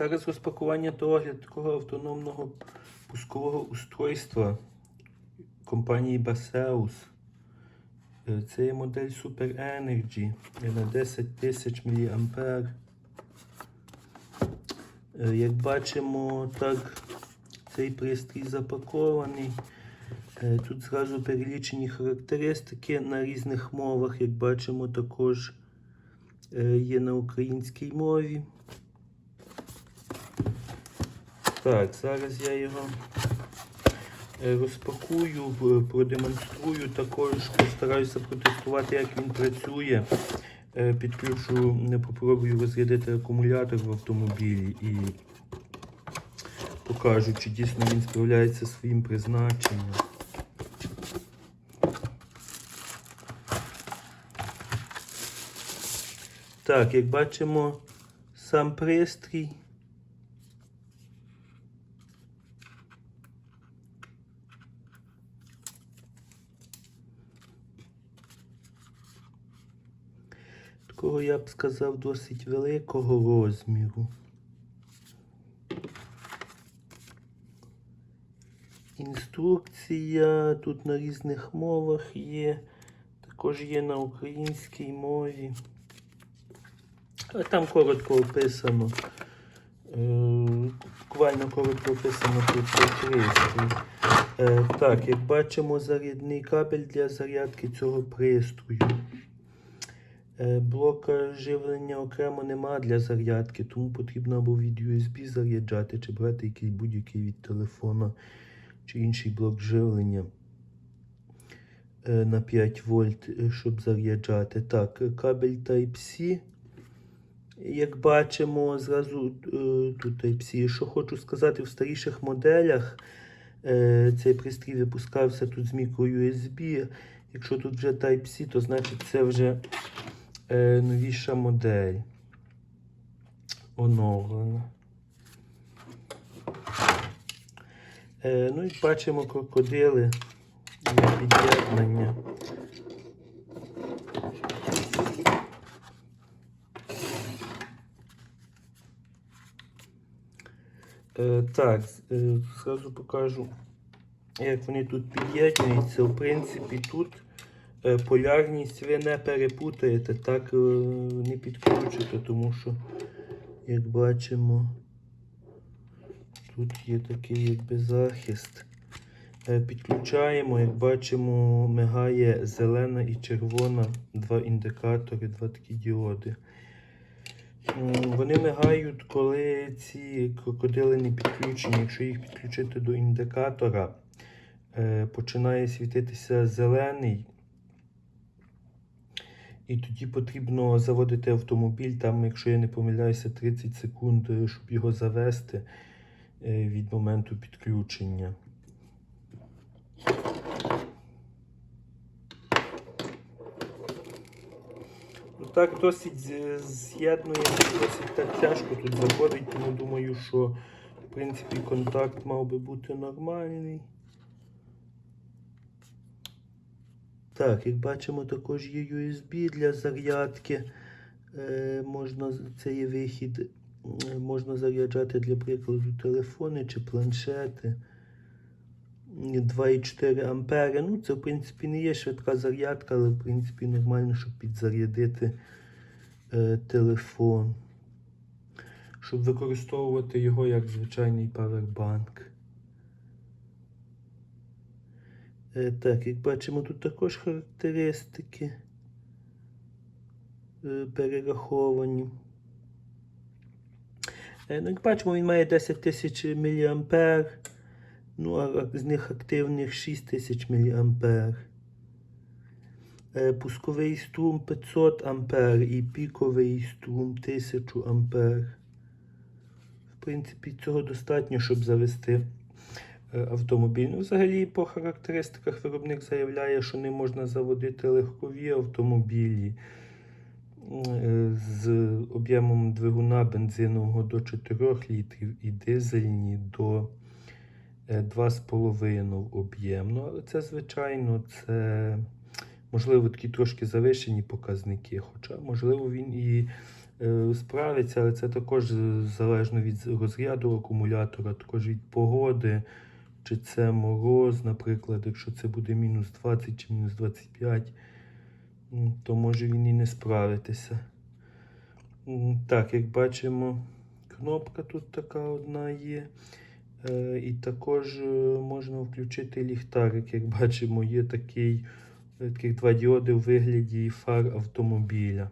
зараз розпакування та огляд такого автономного пускового устройства компанії Baseus. Е, Це є модель Super Energy е, на 10 тисяч мА. Е, Як бачимо, так, цей пристрій запакований. Тут зразу перелічені характеристики на різних мовах. Як бачимо, також є на українській мові. Так, зараз я його е, розпакую, продемонструю, також постараюся протестувати, як він працює. Е, Підключу, не попробую розрядити акумулятор в автомобілі і покажу, чи дійсно він справляється зі своїм призначенням. Так, як бачимо, сам пристрій. Такого я б сказав досить великого розміру. Інструкція тут на різних мовах є, також є на українській мові. А Там коротко описано. е, Буквально коротко описано цей пристрій. Е, Так, як бачимо, зарядний кабель для зарядки цього пристрою. Е, Блока живлення окремо нема для зарядки, тому потрібно або від USB заряджати, чи брати якийсь будь-який від телефона, чи інший блок живлення е, на 5 вольт, е, щоб заряджати. Так, кабель Type-C. Як бачимо, зразу тут Type-C. Що хочу сказати, в старіших моделях цей пристрій випускався тут з мікро-USB. Якщо тут вже Type-C, то значить це вже е, новіша модель. Оновлена. Е, ну і бачимо крокодили для під'єднання. Е, так, е, зразу покажу, як вони тут під'єднуються. В принципі, тут полярність ви не перепутаєте, так е, не підключите, тому що, як бачимо, тут є такий якби захист. Е, Підключаємо, як бачимо, мигає зелена і червона два індикатори, два такі діоди. Вони мигають, коли ці крокодили не підключені. Якщо їх підключити до індикатора, е, починає світитися зелений. І тоді потрібно заводити автомобіль, там, якщо я не помиляюся, 30 секунд, е, щоб його завести е, від моменту підключення. Ну так досить з'єднує, досить так тяжко тут заходить, тому думаю, що в принципі контакт мав би бути нормальний. Так, як бачимо, також є USB для зарядки. Е, можна, це є вихід, е, можна заряджати для прикладу телефони чи планшети. 2,4 ампери. Ну, це в принципі не є швидка зарядка, але в принципі нормально, щоб підзарядити е, телефон. Щоб використовувати його як звичайний павербанк. Е, так, як бачимо, тут також характеристики е, перераховані. Е, ну, як бачимо, він має 10 тисяч мА. Ну, а з них активних 6000 мА. Е, Пусковий струм 500 А і піковий струм 1000 А. В принципі, цього достатньо, щоб завести е, автомобіль. Ну, взагалі, по характеристиках виробник заявляє, що не можна заводити легкові автомобілі е, з об'ємом двигуна бензинового до 4 літрів і дизельні до е, 2,5 об'єм. Ну, але це, звичайно, це можливо такі трошки завищені показники. Хоча, можливо, він і е, справиться, але це також залежно від розряду акумулятора, також від погоди. Чи це мороз, наприклад, якщо це буде мінус 20 чи мінус 25, то може він і не справитися. Так, як бачимо, кнопка тут така одна є. Е, І також е, можна включити ліхтарик. Як бачимо, є такий, е, таких два діоди у вигляді фар автомобіля.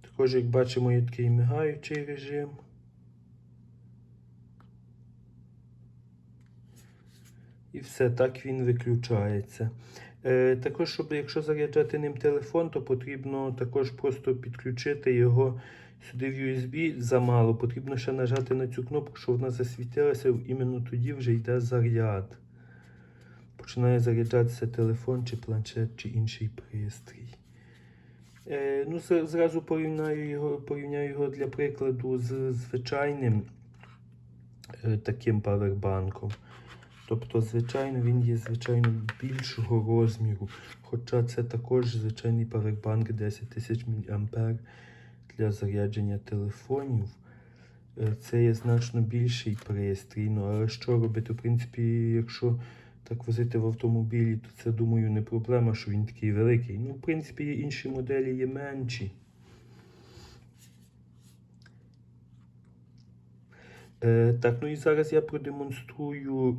Також, як бачимо, є такий мигаючий режим. І все, так він виключається. Е, також, щоб якщо заряджати ним телефон, то потрібно також просто підключити його сюди в USB замало. Потрібно ще нажати на цю кнопку, щоб вона засвітилася, іменно тоді вже йде заряд. Починає заряджатися телефон чи планшет чи інший пристрій. Е, ну, зразу порівняю його, порівняю його для прикладу з звичайним е, таким павербанком. Тобто, звичайно, він є звичайно більшого розміру. Хоча це також звичайний павербанк 10 тисяч мА для зарядження телефонів. Е, Це є значно більший пристрій. Ну, але що робити? В принципі, якщо так возити в автомобілі, то це, думаю, не проблема, що він такий великий. Ну, в принципі, є інші моделі є менші. Е, так, ну і зараз я продемонструю,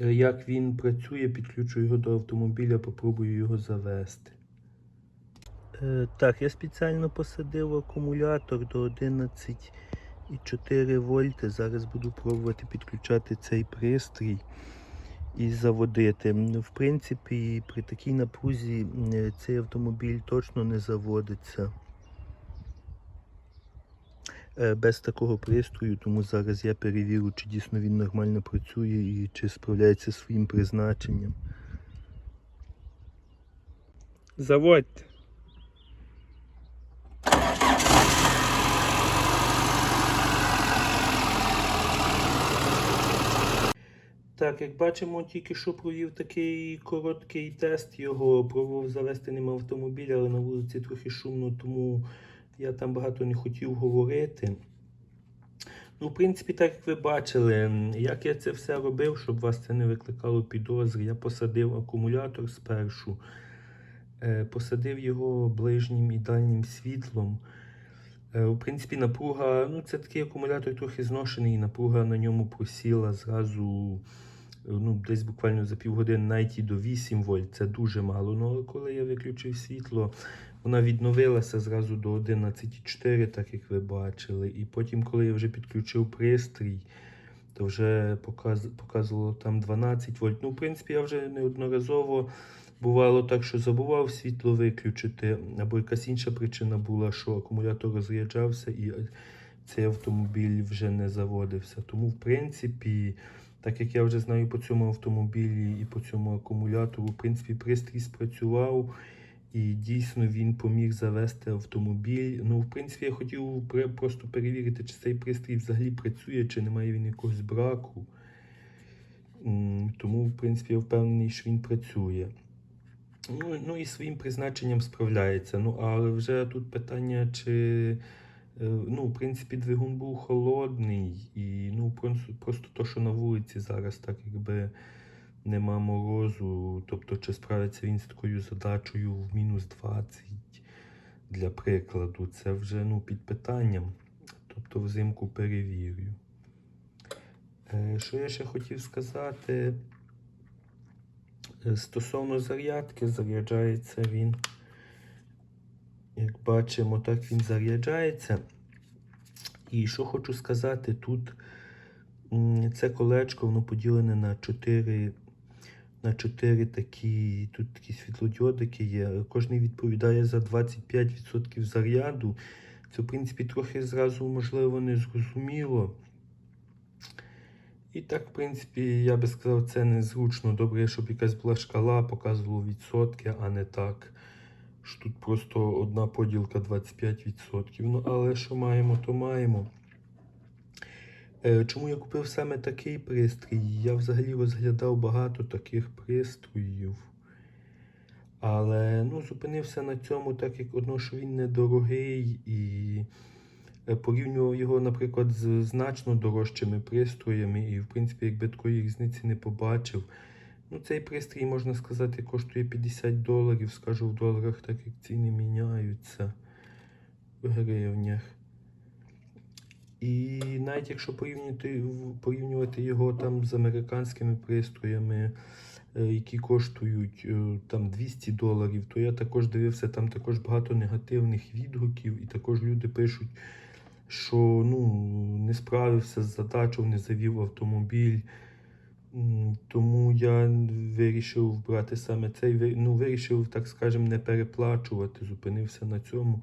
як він працює, підключу його до автомобіля, попробую його завести. Е, так, я спеціально посадив акумулятор до 11,4 вольти. Зараз буду пробувати підключати цей пристрій і заводити. В принципі, при такій напрузі е, цей автомобіль точно не заводиться е, без такого пристрою, тому зараз я перевірю, чи дійсно він нормально працює і чи справляється зі своїм призначенням. Заводьте. Так, як бачимо, тільки що провів такий короткий тест його, пробував завести ним автомобіль, але на вулиці трохи шумно, тому я там багато не хотів говорити. Ну, в принципі, так як ви бачили, як я це все робив, щоб вас це не викликало підозри, я посадив акумулятор спершу, е, посадив його ближнім і дальнім світлом. Е, В принципі, напруга, ну це такий акумулятор трохи зношений, напруга на ньому просіла зразу, ну, десь буквально за півгодини навіть і до 8 вольт. Це дуже мало. Ну, але коли я виключив світло, вона відновилася зразу до 11,4, так як ви бачили. І потім, коли я вже підключив пристрій, то вже показ, показувало там 12 вольт. Ну, в принципі, я вже неодноразово бувало так, що забував світло виключити, або якась інша причина була, що акумулятор розряджався і е, цей автомобіль вже не заводився. Тому, в принципі, так як я вже знаю по цьому автомобілі і по цьому акумулятору, в принципі, пристрій спрацював. І дійсно він поміг завести автомобіль. Ну, в принципі, я хотів просто перевірити, чи цей пристрій взагалі працює, чи немає він якогось браку. Тому, в принципі, я впевнений, що він працює. Ну, ну і своїм призначенням справляється. Ну, але вже тут питання, чи. е, Ну, в принципі, двигун був холодний, і ну, просто, просто то, що на вулиці зараз так якби нема морозу, тобто чи справиться він з такою задачею в мінус 20, для прикладу, це вже ну, під питанням. Тобто взимку перевірю. Е, Що я ще хотів сказати? Е, Стосовно зарядки, заряджається він. Як бачимо, так він заряджається. І що хочу сказати, тут це колечко, воно поділене на 4, на 4 такі, тут такі світлодіодики є. Кожний відповідає за 25% заряду. Це, в принципі, трохи зразу, можливо, не зрозуміло. І так, в принципі, я би сказав, це незручно. Добре, щоб якась була шкала, показувала відсотки, а не так. Що тут просто одна поділка 25%. Ну, але що маємо, то маємо. Е, Чому я купив саме такий пристрій? Я взагалі розглядав багато таких пристроїв. Але ну, зупинився на цьому, так як одно, що він недорогий і е, порівнював його, наприклад, з значно дорожчими пристроями, і, в принципі, якби такої різниці не побачив. Ну, цей пристрій, можна сказати, коштує 50 доларів, скажу в доларах, так як ціни міняються в гривнях. І навіть якщо порівнювати, порівнювати його там з американськими пристроями, е, які коштують е, там 200 доларів, то я також дивився, там також багато негативних відгуків, і також люди пишуть, що ну, не справився з задачею, не завів автомобіль. Тому я вирішив брати саме цей, ну, вирішив, так скажемо, не переплачувати, зупинився на цьому.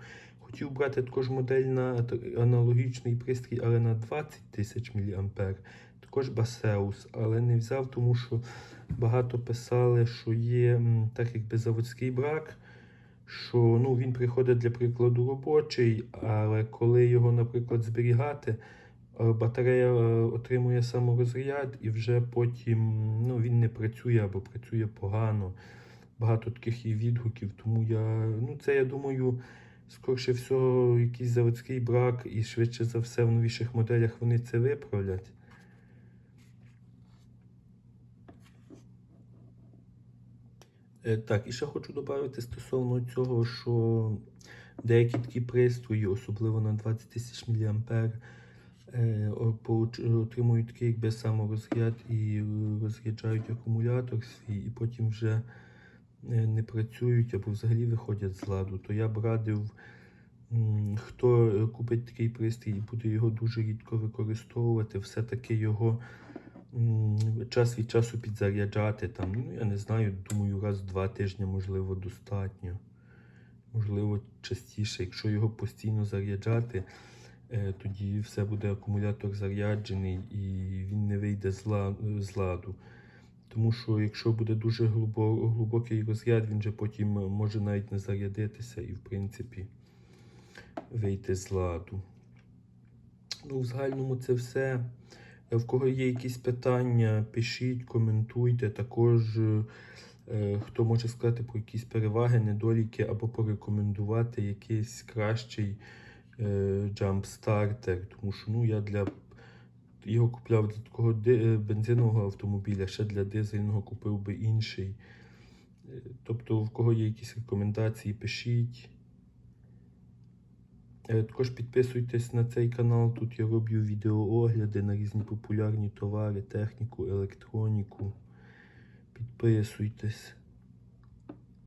Хотів брати також модель на аналогічний пристрій, але на 20 тисяч мА, також Басеус, але не взяв, тому що багато писали, що є так якби заводський брак, що ну, він приходить для прикладу робочий, але коли його, наприклад, зберігати, е, батарея е, отримує саморозряд і вже потім ну, він не працює або працює погано. Багато таких є відгуків, тому я, ну, це я думаю, скорше всього, якийсь заводський брак, і швидше за все в новіших моделях вони це виправлять. Е, Так, і ще хочу додати стосовно цього, що деякі такі пристрої, особливо на 20 тисяч мА, е, отримують такий якби саморозряд і розряджають акумулятор свій, і потім вже не працюють або взагалі виходять з ладу. То я б радив, хто е, купить такий пристрій і буде його дуже рідко використовувати, все-таки його час від часу підзаряджати. Там, ну, я не знаю, думаю, раз в два тижні, можливо, достатньо. Можливо, частіше, якщо його постійно заряджати, е, тоді все буде акумулятор заряджений і він не вийде з ладу. Тому що якщо буде дуже глибо, глибокий розряд, він же потім може навіть не зарядитися і, в принципі, вийти з ладу. Ну, в загальному це все. Е, В кого є якісь питання, пишіть, коментуйте. Також е, е, хто може сказати про якісь переваги, недоліки або порекомендувати якийсь кращий е, джамп-стартер. Тому що ну, я для його купляв для такого е, бензинового автомобіля, ще для дизельного купив би інший. Е, Тобто, в кого є якісь рекомендації, пишіть. Е, Також підписуйтесь на цей канал. Тут я роблю відеоогляди на різні популярні товари, техніку, електроніку. Підписуйтесь.